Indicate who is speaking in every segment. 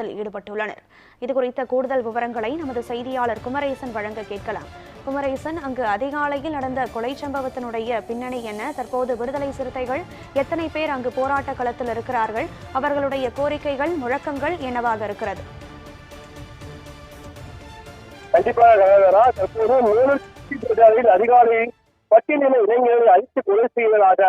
Speaker 1: போராட்டத்தில் ஈடுபட்டுள்ளனர். இதுகுறித்த கூடுதல் விவரங்களை நமது செய்தியாளர் குமரேசன் வழங்க கேட்கலாம். குமரேசன் அங்கு அதிகாலையில் நடந்த கொலை சம்பவத்தினுடைய பின்னணி என்ன? தற்போது விடுதலை சிறுத்தைகள் எத்தனை பேர் அங்கு போராட்ட களத்தில் இருக்கிறார்கள்? அவர்களுடைய கோரிக்கைகள் முழக்கங்கள் என்னவாக இருக்கிறது?
Speaker 2: கண்டிப்பாக தற்போது மேலும் பகுதியில் அதிகாலையில் பட்டியலின இளைஞர்களை அழித்து கொலை செய்வதாக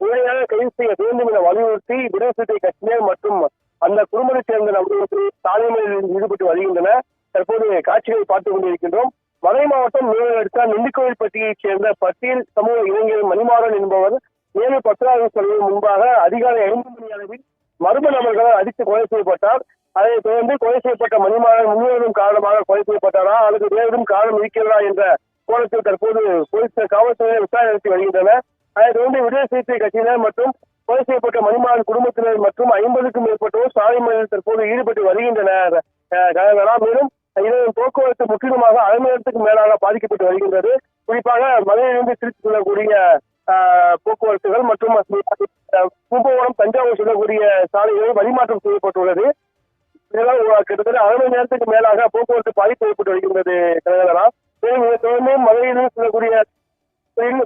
Speaker 2: உடனடியாக கைது செய்ய வேண்டும் என வலியுறுத்தி விடுதலை சிறுத்தை கட்சியினர் மற்றும் அந்த குடும்பத்தை சேர்ந்த நபர்களுக்கு சாலை ஈடுபட்டு வருகின்றன. தற்போது காட்சிகளை பார்த்துக் கொண்டிருக்கின்றோம். மதுரை மாவட்டம் மேலும் அடுத்த நெல்லிக்கோயில்பட்டியைச் சேர்ந்த பட்டியல் சமூக இளைஞர் மணிமாறன் என்பவர் மேலும் பத்தாவது சொல்வதற்கு முன்பாக அதிகாலை ஐந்து மணி அளவில் மர்ம நபர்களால் அடித்து கொலை செய்யப்பட்டார். அதைத் தொடர்ந்து கொலை செய்யப்பட்ட மணிமாறன் முன்வரும் காரணமாக கொலை செய்யப்பட்டாரா? அல்லது வேறும் காரணம் இருக்கிறதா என்ற கோணத்தில் தற்போது போலீஸ் காவல்துறையினர் விசாரணை நடத்தி வருகின்றனர். அதைத் தொடர்ந்து விடுதலை சிறுத்தை கட்சியினர் மற்றும் கொலை செய்யப்பட்ட மணிமாறன் குடும்பத்தினர் மற்றும் ஐம்பதுக்கும் மேற்பட்டோர் சாலை மறியலில் தற்போது ஈடுபட்டு வருகின்றனர். மேலும் இதன் போக்குவரத்து முற்றிலுமாக அரை மணி நேரத்துக்கு மேலாக பாதிக்கப்பட்டு வருகின்றது. குறிப்பாக மதுரையிலிருந்து திருச்சி செல்லக்கூடிய போக்குவரத்துகள் மற்றும் கும்பகோணம் தஞ்சாவூர் செல்லக்கூடிய சாலைகள் வழிமாற்றம் செய்யப்பட்டுள்ளது. இதெல்லாம் கிட்டத்தட்ட அரை மணி நேரத்துக்கு மேலாக போக்குவரத்து பாதிப்பு ஏற்பட்டு வருகின்றது கனகரா மேலும் இதை தொடர்ந்து மதுரையிலிருந்து செல்லக்கூடிய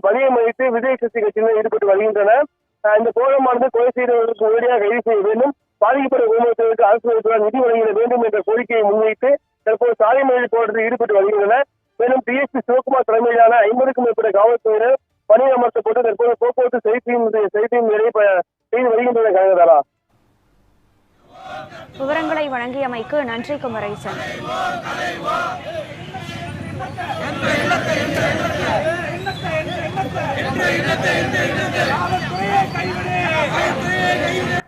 Speaker 2: வழியை மதித்து விஜய் சக்தி கட்சியினர் ஈடுபட்டு வருகின்றனர். இந்த கோலமானது கொலை செய்தவர்களுக்கு உடனடியாக கைது செய்ய வேண்டும் பாதிக்கப்பட்ட குடும்பத்தினருக்கு அரசு வைத்துள்ள நிதி வழங்கிட வேண்டும் என்ற கோரிக்கையை முன்வைத்து தற்போது சாலை மறியல் போராட்டத்தில் ஈடுபட்டு வருகின்றனர் மேலும் டிஎஸ்பி சிவகுமார் தலைமையிலான ஐம்பதுக்கும் மேற்பட்ட காவல்துறையினர் பணி அமர்த்தப்பட்டு தற்போது போக்குவரத்து செய்தியும் செய்தியும் நிறைவு செய்து வருகின்றனர் கனகதாரா
Speaker 1: விவரங்களை வழங்கியமைக்கு நன்றி குமரேசன்
Speaker 3: கைவிடு.